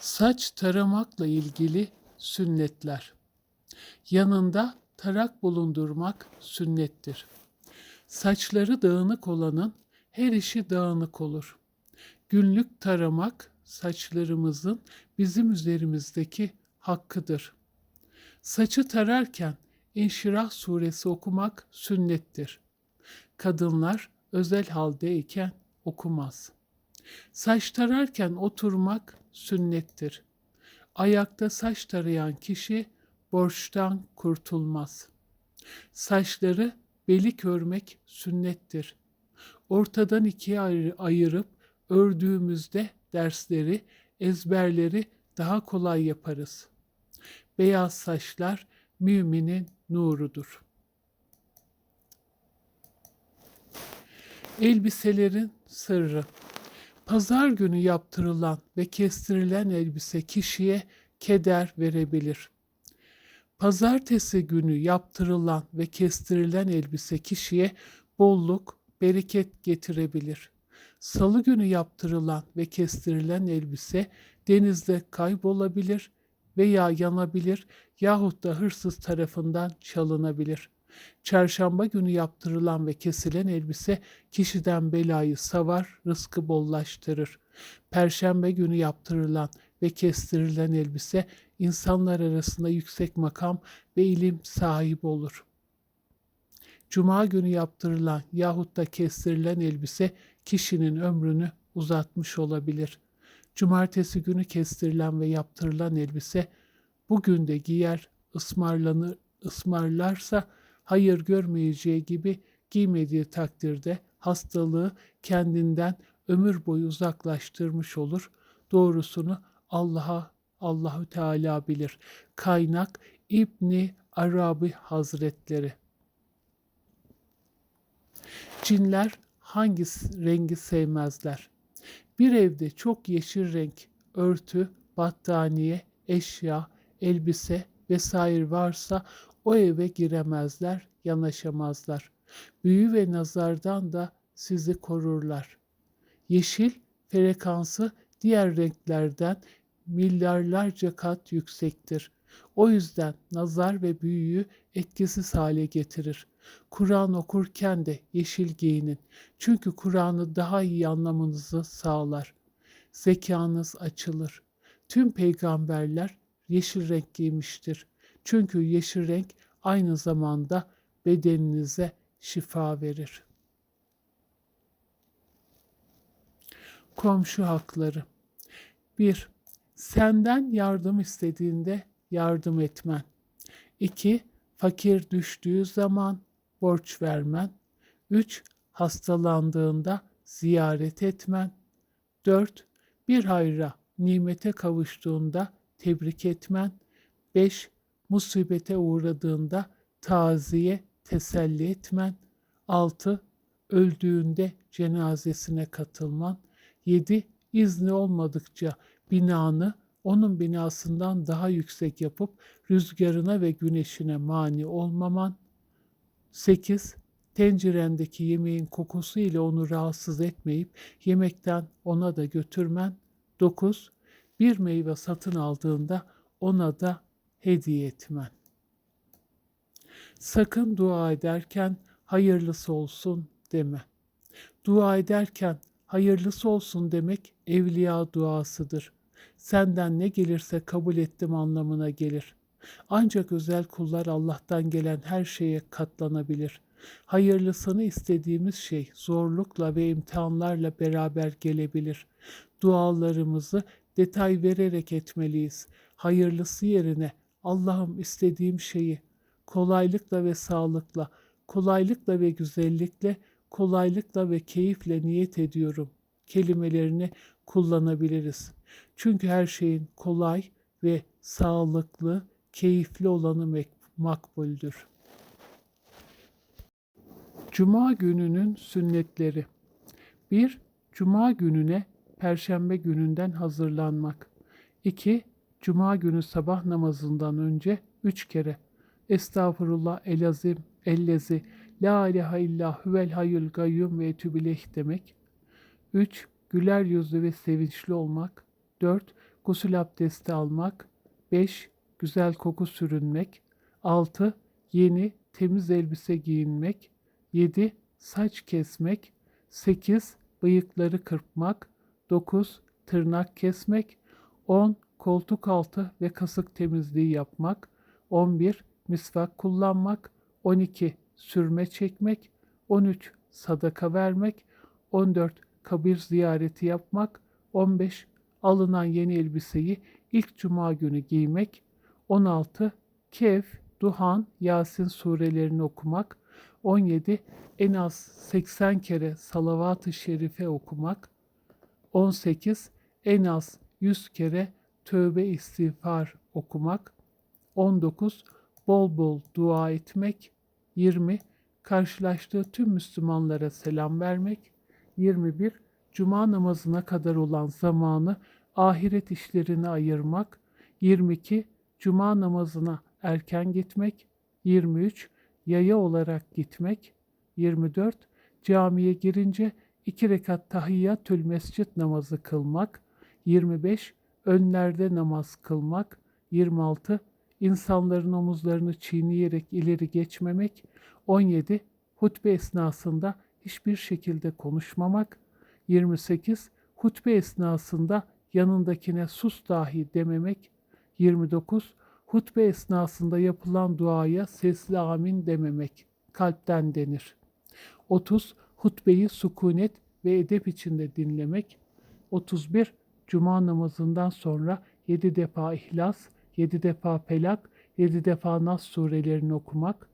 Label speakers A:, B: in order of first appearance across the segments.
A: Saç taramakla ilgili sünnetler. Yanında tarak bulundurmak sünnettir. Saçları dağınık olanın her işi dağınık olur. Günlük taramak saçlarımızın bizim üzerimizdeki hakkıdır. Saçı tararken İnşirah suresi okumak sünnettir. Kadınlar özel haldeyken okumaz. Saç tararken oturmak sünnettir. Ayakta saç tarayan kişi borçtan kurtulmaz. Saçları belik örmek sünnettir. Ortadan ikiye ayırıp ördüğümüzde dersleri, ezberleri daha kolay yaparız. Beyaz saçlar müminin nurudur. Elbiselerin sırrı Pazar günü yaptırılan ve kestirilen elbise kişiye keder verebilir. Pazartesi günü yaptırılan ve kestirilen elbise kişiye bolluk, bereket getirebilir. Salı günü yaptırılan ve kestirilen elbise denizde kaybolabilir veya yanabilir yahut da hırsız tarafından çalınabilir. Çarşamba günü yaptırılan ve kesilen elbise kişiden belayı savar, rızkı bollaştırır. Perşembe günü yaptırılan ve kestirilen elbise insanlar arasında yüksek makam ve ilim sahibi olur. Cuma günü yaptırılan yahut da kestirilen elbise kişinin ömrünü uzatmış olabilir. Cumartesi günü kestirilen ve yaptırılan elbise bugün de giyer ısmarlanır, ısmarlarsa hayır görmeyeceği gibi giymediği takdirde hastalığı kendinden ömür boyu uzaklaştırmış olur. Doğrusunu Allah'a Allahü Teala bilir. Kaynak İbni Arabi Hazretleri. Cinler hangi rengi sevmezler? Bir evde çok yeşil renk örtü, battaniye, eşya, elbise vesaire varsa o eve giremezler, yanaşamazlar. Büyü ve nazardan da sizi korurlar. Yeşil frekansı diğer renklerden milyarlarca kat yüksektir. O yüzden nazar ve büyüyü etkisiz hale getirir. Kur'an okurken de yeşil giyinin. Çünkü Kur'an'ı daha iyi anlamanızı sağlar. Zekanız açılır. Tüm peygamberler yeşil renk giymiştir. Çünkü yeşil renk aynı zamanda bedeninize şifa verir. Komşu hakları 1. Senden yardım istediğinde yardım etmen. 2. Fakir düştüğü zaman borç vermen. 3. Hastalandığında ziyaret etmen. 4. Bir hayra, nimete kavuştuğunda tebrik etmen. 5. Musibete uğradığında taziye, teselli etmen. 6. Öldüğünde cenazesine katılman. 7. İzni olmadıkça binanı onun binasından daha yüksek yapıp rüzgarına ve güneşine mani olmaman. 8. Tencerendeki yemeğin kokusu ile onu rahatsız etmeyip yemekten ona da götürmen. 9. Bir meyve satın aldığında ona da hediye etmen. Sakın dua ederken hayırlısı olsun deme. Dua ederken hayırlısı olsun demek evliya duasıdır. Senden ne gelirse kabul ettim anlamına gelir. Ancak özel kullar Allah'tan gelen her şeye katlanabilir. Hayırlısını istediğimiz şey zorlukla ve imtihanlarla beraber gelebilir. Dualarımızı detay vererek etmeliyiz. Hayırlısı yerine Allah'ım istediğim şeyi kolaylıkla ve sağlıkla, kolaylıkla ve güzellikle, kolaylıkla ve keyifle niyet ediyorum kelimelerini kullanabiliriz. Çünkü her şeyin kolay ve sağlıklı, keyifli olanı makbuldür. Cuma gününün sünnetleri 1. Cuma gününe Perşembe gününden hazırlanmak. 2. Cuma günü sabah namazından önce üç kere Estağfurullah elazim ellezi La ilahe illa huvel hayyul gayyum ve etübileh demek. 3. Güler yüzlü ve sevinçli olmak. 4. Gusül abdesti almak. 5. Güzel koku sürünmek. 6. Yeni, temiz elbise giyinmek. 7. Saç kesmek. 8. Bıyıkları kırpmak. 9. Tırnak kesmek. 10. Koltuk altı ve kasık temizliği yapmak. 11. Misvak kullanmak. 12. Sürme çekmek. 13. Sadaka vermek. 14. Kabir ziyareti yapmak. 15. Alınan yeni elbiseyi ilk cuma günü giymek. 16. Kehf, Duhan, Yasin surelerini okumak. 17. En az 80 kere salavat-ı şerife okumak. 18. En az 100 kere tövbe istiğfar okumak. 19. Bol bol dua etmek. 20. Karşılaştığı tüm Müslümanlara selam vermek. 21. Cuma namazına kadar olan zamanı ahiret işlerine ayırmak. 22. Cuma namazına erken gitmek. 23. Yaya olarak gitmek. 24. Camiye girince iki rekat tahiyyatül mescit namazı kılmak. 25. Önlerde namaz kılmak. 26. İnsanların omuzlarını çiğneyerek ileri geçmemek. 17. Hutbe esnasında hiçbir şekilde konuşmamak. 28. Hutbe esnasında yanındakine sus dahi dememek. 29. Hutbe esnasında yapılan duaya sesli amin dememek. Kalpten denir. 30. Hutbeyi sükunet ve edep içinde dinlemek. 31. Cuma namazından sonra 7 defa İhlas, 7 defa Pelak, 7 defa Nas surelerini okumak.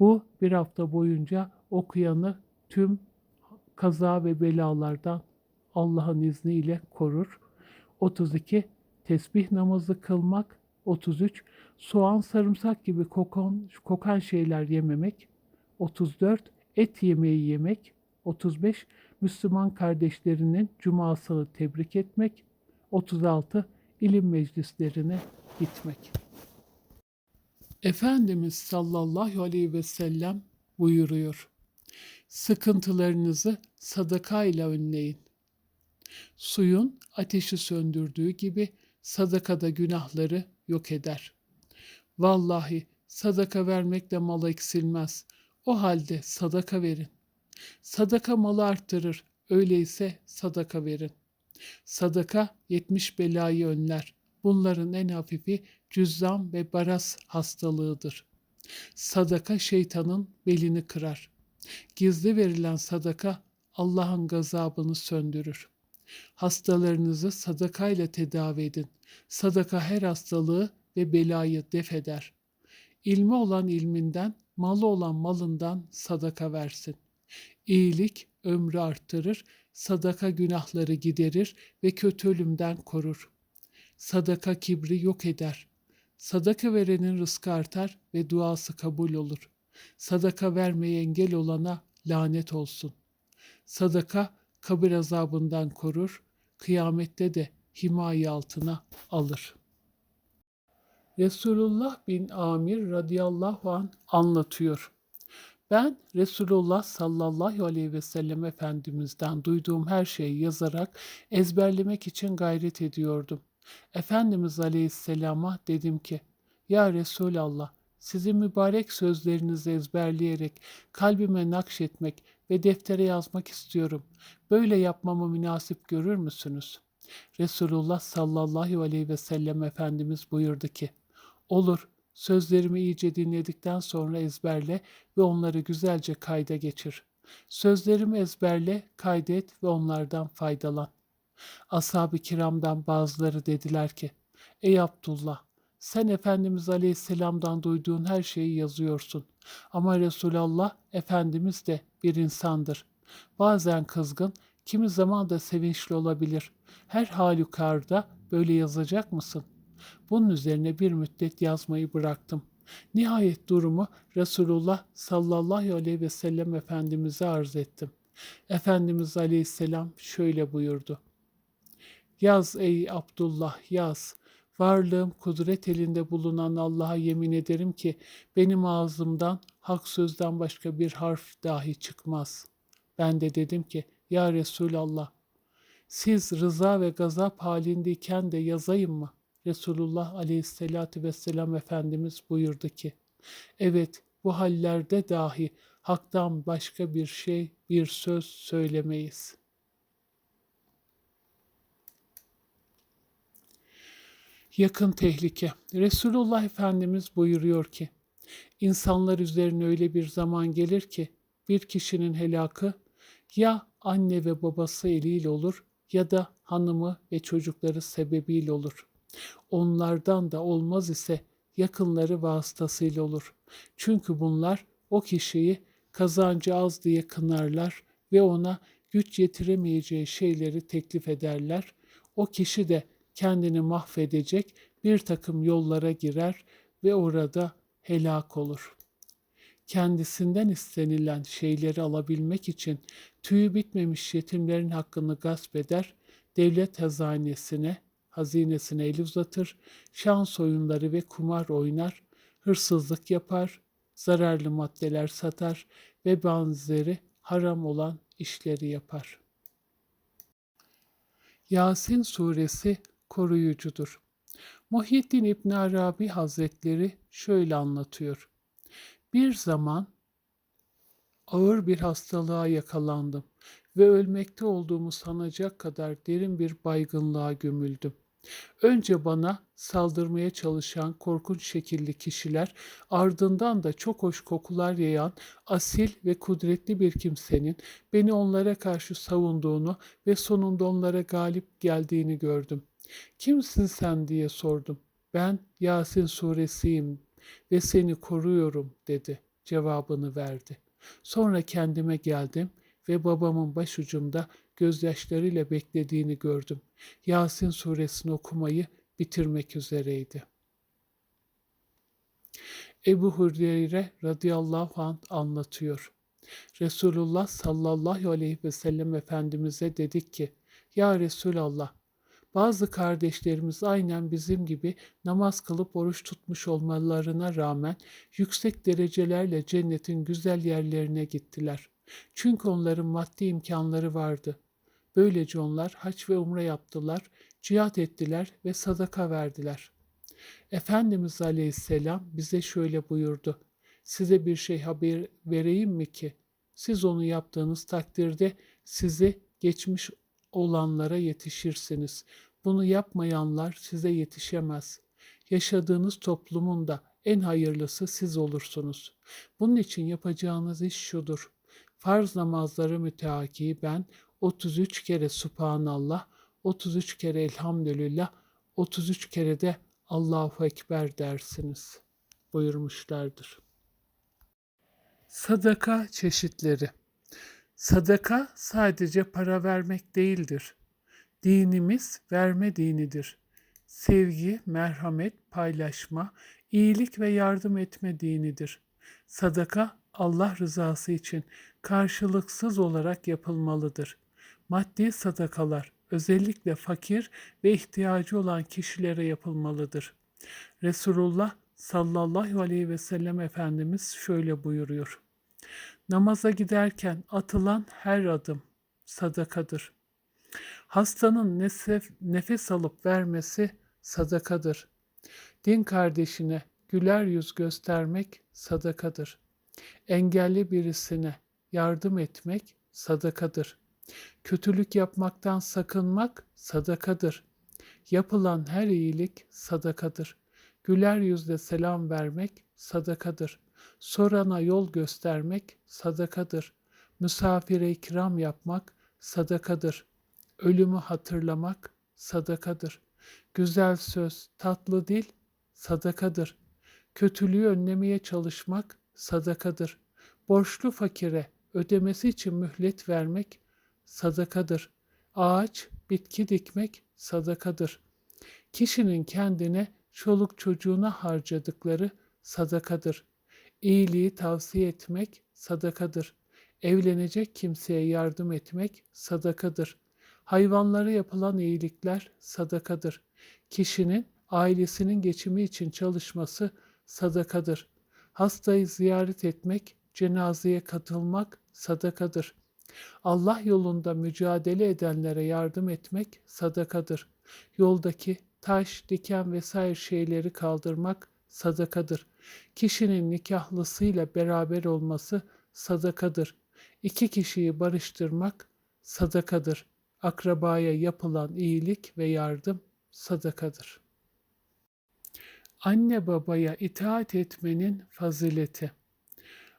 A: Bu bir hafta boyunca okuyanı tüm kaza ve belalardan Allah'ın izniyle korur. 32. Tesbih namazı kılmak. 33. Soğan, sarımsak gibi kokan, kokan şeyler yememek. 34. Et yemeği yemek. 35. Müslüman kardeşlerinin cumasını tebrik etmek. 36. İlim meclislerine gitmek. Efendimiz sallallahu aleyhi ve sellem buyuruyor. Sıkıntılarınızı sadaka ile önleyin. Suyun ateşi söndürdüğü gibi sadaka da günahları yok eder. Vallahi sadaka vermekle mal eksilmez. O halde sadaka verin. Sadaka malı arttırır. Öyleyse sadaka verin. Sadaka yetmiş belayı önler. Bunların en hafifi cüzzam ve baras hastalığıdır. Sadaka şeytanın belini kırar. Gizli verilen sadaka Allah'ın gazabını söndürür. Hastalarınızı sadakayla tedavi edin. Sadaka her hastalığı ve belayı def eder. İlmi olan ilminden, malı olan malından sadaka versin. İyilik ömrü arttırır, sadaka günahları giderir ve kötü ölümden korur. Sadaka kibri yok eder. Sadaka verenin rızkı artar ve duası kabul olur. Sadaka vermeye engel olana lanet olsun. Sadaka kabir azabından korur, kıyamette de himaye altına alır. Resulullah bin Amir radıyallahu an anlatıyor. Ben Resulullah sallallahu aleyhi ve sellem Efendimiz'den duyduğum her şeyi yazarak ezberlemek için gayret ediyordum. Efendimiz aleyhisselama dedim ki, Ya Resulallah, sizin mübarek sözlerinizi ezberleyerek kalbime nakşetmek ve deftere yazmak istiyorum. Böyle yapmamı münasip görür müsünüz? Resulullah sallallahu aleyhi ve sellem Efendimiz buyurdu ki, Olur, sözlerimi iyice dinledikten sonra ezberle ve onları güzelce kayda geçir. Sözlerimi ezberle, kaydet ve onlardan faydalan. Ashab-ı kiramdan bazıları dediler ki, Ey Abdullah, sen Efendimiz Aleyhisselam'dan duyduğun her şeyi yazıyorsun. Ama Resulullah Efendimiz de bir insandır. Bazen kızgın, kimi zaman da sevinçli olabilir. Her halükarda böyle yazacak mısın? Bunun üzerine bir müddet yazmayı bıraktım. Nihayet durumu Resulullah sallallahu aleyhi ve sellem Efendimiz'e arz ettim. Efendimiz aleyhisselam şöyle buyurdu. Yaz ey Abdullah yaz. Varlığım kudret elinde bulunan Allah'a yemin ederim ki benim ağzımdan hak sözden başka bir harf dahi çıkmaz. Ben de dedim ki ya Resulallah Siz rıza ve gazap halindeyken de yazayım mı? Resulullah aleyhissalatü vesselam Efendimiz buyurdu ki, evet bu hallerde dahi haktan başka bir şey, bir söz söylemeyiz. Yakın tehlike. Resulullah Efendimiz buyuruyor ki, insanlar üzerine öyle bir zaman gelir ki, bir kişinin helakı ya anne ve babası eliyle olur ya da hanımı ve çocukları sebebiyle olur. Onlardan da olmaz ise yakınları vasıtasıyla olur. Çünkü bunlar o kişiyi kazancı az diye kınarlar ve ona güç yetiremeyeceği şeyleri teklif ederler. O kişi de kendini mahvedecek bir takım yollara girer ve orada helak olur. Kendisinden istenilen şeyleri alabilmek için tüyü bitmemiş yetimlerin hakkını gasp eder, devlet hazinesine, hazinesine el uzatır, şans oyunları ve kumar oynar, hırsızlık yapar, zararlı maddeler satar ve benzeri haram olan işleri yapar. Yasin suresi koruyucudur. Muhyiddin İbn Arabi Hazretleri şöyle anlatıyor. Bir zaman ağır bir hastalığa yakalandım ve ölmekte olduğumu sanacak kadar derin bir baygınlığa gömüldüm. Önce bana saldırmaya çalışan korkunç şekilli kişiler, ardından da çok hoş kokular yayan asil ve kudretli bir kimsenin beni onlara karşı savunduğunu ve sonunda onlara galip geldiğini gördüm. Kimsin sen diye sordum. Ben Yasin suresiyim ve seni koruyorum dedi. Cevabını verdi. Sonra kendime geldim ve babamın başucumda gözyaşlarıyla beklediğini gördüm. Yasin suresini okumayı bitirmek üzereydi. Ebu Hureyre radıyallahu anh anlatıyor. Resulullah sallallahu aleyhi ve sellem Efendimiz'e dedik ki, Ya Resulallah, bazı kardeşlerimiz aynen bizim gibi namaz kılıp oruç tutmuş olmalarına rağmen yüksek derecelerle cennetin güzel yerlerine gittiler. Çünkü onların maddi imkanları vardı. Böylece onlar haç ve umre yaptılar, cihat ettiler ve sadaka verdiler. Efendimiz Aleyhisselam bize şöyle buyurdu. Size bir şey haber vereyim mi ki? Siz onu yaptığınız takdirde sizi geçmiş olanlara yetişirsiniz. Bunu yapmayanlar size yetişemez. Yaşadığınız toplumun da en hayırlısı siz olursunuz. Bunun için yapacağınız iş şudur. Farz namazları müteaki ben 33 kere Subhanallah, 33 kere Elhamdülillah, 33 kere de Allahu Ekber dersiniz buyurmuşlardır. Sadaka çeşitleri Sadaka sadece para vermek değildir. Dinimiz verme dinidir. Sevgi, merhamet, paylaşma, iyilik ve yardım etme dinidir. Sadaka Allah rızası için karşılıksız olarak yapılmalıdır. Maddi sadakalar özellikle fakir ve ihtiyacı olan kişilere yapılmalıdır. Resulullah sallallahu aleyhi ve sellem Efendimiz şöyle buyuruyor. Namaza giderken atılan her adım sadakadır. Hastanın nesef, nefes alıp vermesi sadakadır. Din kardeşine güler yüz göstermek sadakadır. Engelli birisine yardım etmek sadakadır. Kötülük yapmaktan sakınmak sadakadır. Yapılan her iyilik sadakadır. Güler yüzle selam vermek sadakadır. Sorana yol göstermek sadakadır. Misafire ikram yapmak sadakadır. Ölümü hatırlamak sadakadır. Güzel söz, tatlı dil sadakadır. Kötülüğü önlemeye çalışmak sadakadır. Borçlu fakire ödemesi için mühlet vermek sadakadır. Ağaç, bitki dikmek sadakadır. Kişinin kendine, çoluk çocuğuna harcadıkları sadakadır. İyiliği tavsiye etmek sadakadır. Evlenecek kimseye yardım etmek sadakadır. Hayvanlara yapılan iyilikler sadakadır. Kişinin ailesinin geçimi için çalışması sadakadır. Hastayı ziyaret etmek, cenazeye katılmak sadakadır. Allah yolunda mücadele edenlere yardım etmek sadakadır. Yoldaki taş, diken vesaire şeyleri kaldırmak sadakadır. Kişinin nikahlısıyla beraber olması sadakadır. İki kişiyi barıştırmak sadakadır. Akrabaya yapılan iyilik ve yardım sadakadır. Anne babaya itaat etmenin fazileti.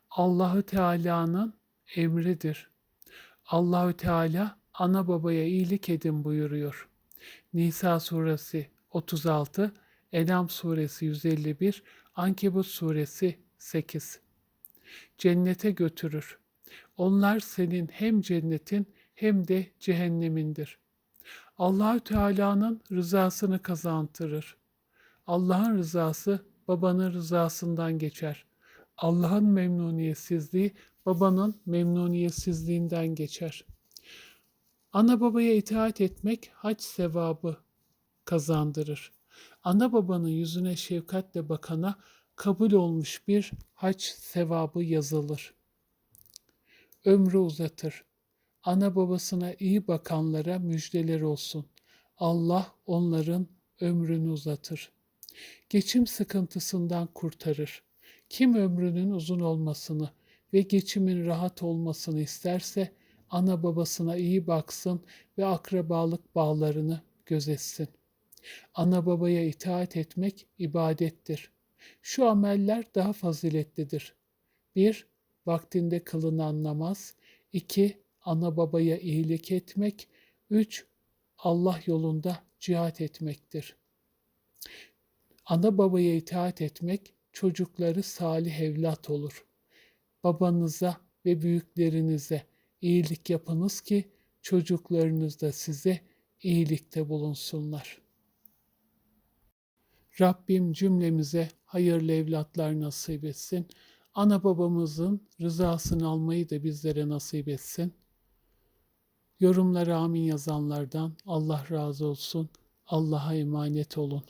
A: Allahü Teala'nın emridir. Allahü Teala ana babaya iyilik edin buyuruyor. Nisa suresi 36, Enam suresi 151, Ankebut suresi 8. Cennete götürür. Onlar senin hem cennetin hem de cehennemindir. Allahü Teala'nın rızasını kazandırır. Allah'ın rızası babanın rızasından geçer. Allah'ın memnuniyetsizliği babanın memnuniyetsizliğinden geçer. Ana babaya itaat etmek hac sevabı kazandırır. Ana babanın yüzüne şefkatle bakana kabul olmuş bir hac sevabı yazılır. Ömrü uzatır. Ana babasına iyi bakanlara müjdeler olsun. Allah onların ömrünü uzatır. Geçim sıkıntısından kurtarır. Kim ömrünün uzun olmasını ve geçimin rahat olmasını isterse ana babasına iyi baksın ve akrabalık bağlarını gözetsin. Ana babaya itaat etmek ibadettir. Şu ameller daha faziletlidir. 1. Vaktinde kılınan namaz. 2. Ana babaya iyilik etmek. 3. Allah yolunda cihat etmektir. Ana babaya itaat etmek çocukları salih evlat olur. Babanıza ve büyüklerinize iyilik yapınız ki çocuklarınız da size iyilikte bulunsunlar. Rabbim cümlemize hayırlı evlatlar nasip etsin. Ana babamızın rızasını almayı da bizlere nasip etsin. Yorumlara amin yazanlardan Allah razı olsun. Allah'a emanet olun.